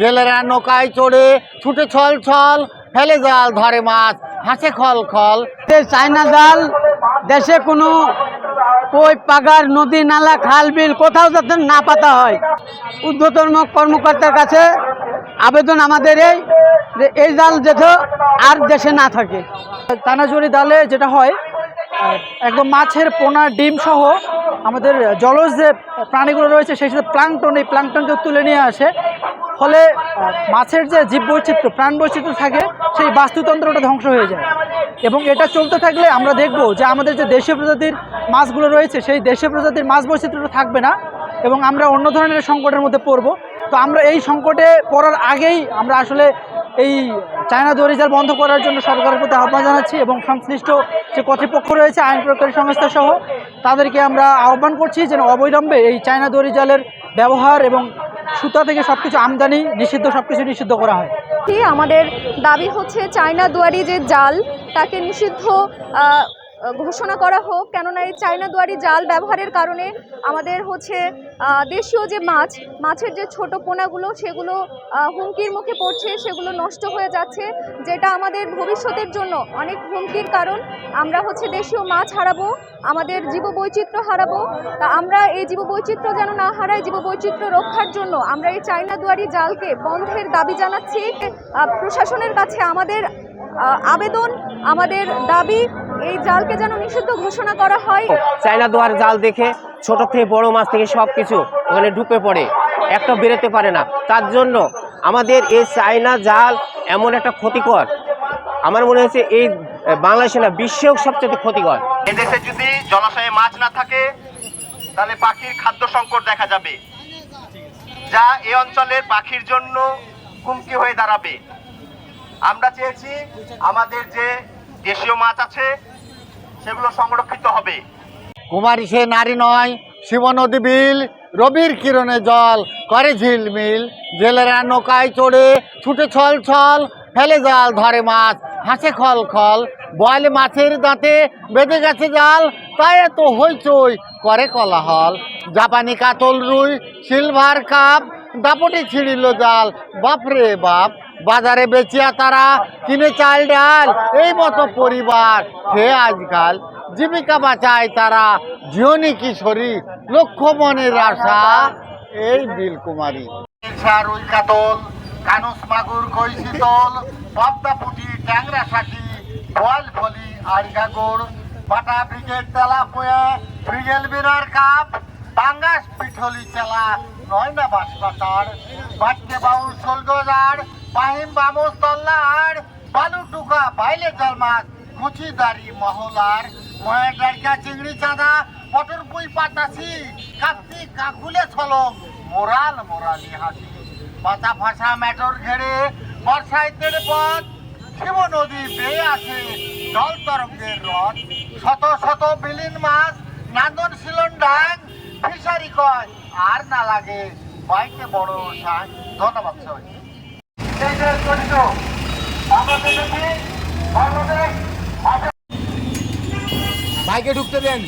জেলেরা নৌকায় চড়ে ছুটে ছল ছল ফেলে জাল ধরে মাছ হাসে খল খল। চায়না জাল দেশে কোনো কই পাগার নদী নালা খাল বিল কোথাও যাতে না পাতা হয়। ঊর্ধ্বতন কর্মকর্তার কাছে আবেদন আমাদের এই যে এই জাল যেন আর দেশে না থাকে। তানাজুরি ডালে যেটা হয় একদম মাছের পোনা ডিম সহ আমাদের জলজ যে প্রাণীগুলো রয়েছে সেই সাথে প্লাংটন এই প্লাংটনকে তুলে নিয়ে আসে। ফলে মাছের যে জীব বৈচিত্র্য প্রাণ বৈচিত্র্য থাকে, সেই বাস্তুতন্ত্রটা ধ্বংস হয়ে যায়। এবং এটা চলতে থাকলে আমরা দেখব যে আমাদের যে দেশীয় প্রজাতির মাছগুলো রয়েছে, সেই দেশীয় প্রজাতির মাছ বৈচিত্র্যটা থাকবে না এবং আমরা অন্য ধরনের সংকটের মধ্যে পড়ব। তো আমরা এই সংকটে পড়ার আগেই আমরা আসলে এই চায়না দরিজাল বন্ধ করার জন্য সরকারের প্রতি আহ্বান জানাচ্ছি এবং সংশ্লিষ্ট যে কর্তৃপক্ষ রয়েছে, আইন প্রয়োগকারী সংস্থা সহ, তাদেরকে আমরা আহ্বান করছি যেন অবৈলম্বে এই চায়না দরিজালের ব্যবহার এবং সুতা থেকে সব কিছু আমদানি, নিষিদ্ধ সব কিছু নিষিদ্ধ করা হয়। আমাদের দাবি হচ্ছে চায়না দুয়ারি যে জাল, তাকে নিষিদ্ধ ঘোষণা করা হোক, কেননা এই চায়না দুয়ারি জাল ব্যবহারের কারণে আমাদের হচ্ছে দেশীয় যে মাছ, মাছের যে ছোট পোনাগুলো, সেগুলো হুমকির মুখে পড়ছে, সেগুলো নষ্ট হয়ে যাচ্ছে, যেটা আমাদের ভবিষ্যতের জন্য অনেক হুমকির কারণ। আমরা হচ্ছে দেশীয় মাছ হারাবো, আমাদের জীববৈচিত্র্য হারাবো। তা আমরা এই জীববৈচিত্র্য যেন না হারাই, জীববৈচিত্র্য রক্ষার জন্য আমরা এই চায়না দুয়ারি জালকে বন্ধের দাবি জানাচ্ছি। প্রশাসনের কাছে আমাদের আবেদন, আমাদের দাবি এই জালকে যেন নিষিদ্ধ ঘোষণা করা হয়। চায়না দোয়ার জাল দেখে ছোট থেকে বড় মাছ থেকে সব কিছু ওখানে ঢুকে পড়ে। একটা বেরোতে পারে না। তার জন্য আমাদের এই চায়না জাল এমন একটা ক্ষতিকর। আমার মনে হচ্ছে এই বাংলাদেশে না বিশ্বেও সবচেয়ে ক্ষতিকর। এদেশে যদি জলাশয়ে মাছ না থাকে তাহলে পাখির খাদ্য সংকট দেখা যাবে। যা এই অঞ্চলের পাখির জন্য হুমকি হয়ে দাঁড়াবে। আমরা চেয়েছি আমাদের যে দেশীয় মাছ আছে সেগুলো সংরক্ষিত হবে। কুমারী সে নারী নয় শিব নদী বিল, রবির কিরণে জল, করে ঝিলমিল জেলেরা নৌকায় চড়ে ছুটে ছল ছল, ফেলে জাল, ধরে মাছ, হাসে খল খল। বয়লে মাছের দাঁতে বেঁধে গেছে জাল, তাই এত হইচই করে কলাহল। জাপানি কাতল রুই, সিলভার কাপ, দাপটে ছিঁড়িল জাল, বাপরে বাপ। বাজারে বেচিয়া তারা কিনে চাল ডাল, এই মতো পরিবার। খেয়ে আজকাল জীবিকা বাঁচায় তারা। জিওনি কিশোরী লক্ষ্য মনের আশা, এই বিল কুমারী রুই কানুস মাগুর কই শীতল পদ্মা পুটি, ট্যাংরা শাকি বল ফলি আড়িকা গোড় বাটা ব্রিগেড তেলা পোয়া ব্রিগেল বিরার কাপ পাঙ্গাস পিঠলি চেলা নয় না বাঁশপাতার, বাটকে বাউল সোলগজার পাহিম বামুস তল্লার, বালু টুকা বাইলে মাছ কুচি দাড়ি মহলার। ময়ের ডাড়কা চিংড়ি চাঁদা পটর পুই পাতাসি কাপ্তি কাকুলে ছলক মোরাল মোরালি হাসি। পাতা ফাঁসা মেটর ঘেরে বর্ষাইতের পথ, শিব নদী বেয়ে আছে জল তরঙ্গের রথ। শত শত বিলীন মাছ, নান্দন শিলন ডাং, ফিশারি কয়, আর না লাগে বাইকে বড় সাং ধন্যবাদ সবাই বাইকে ঢুকতে দেন।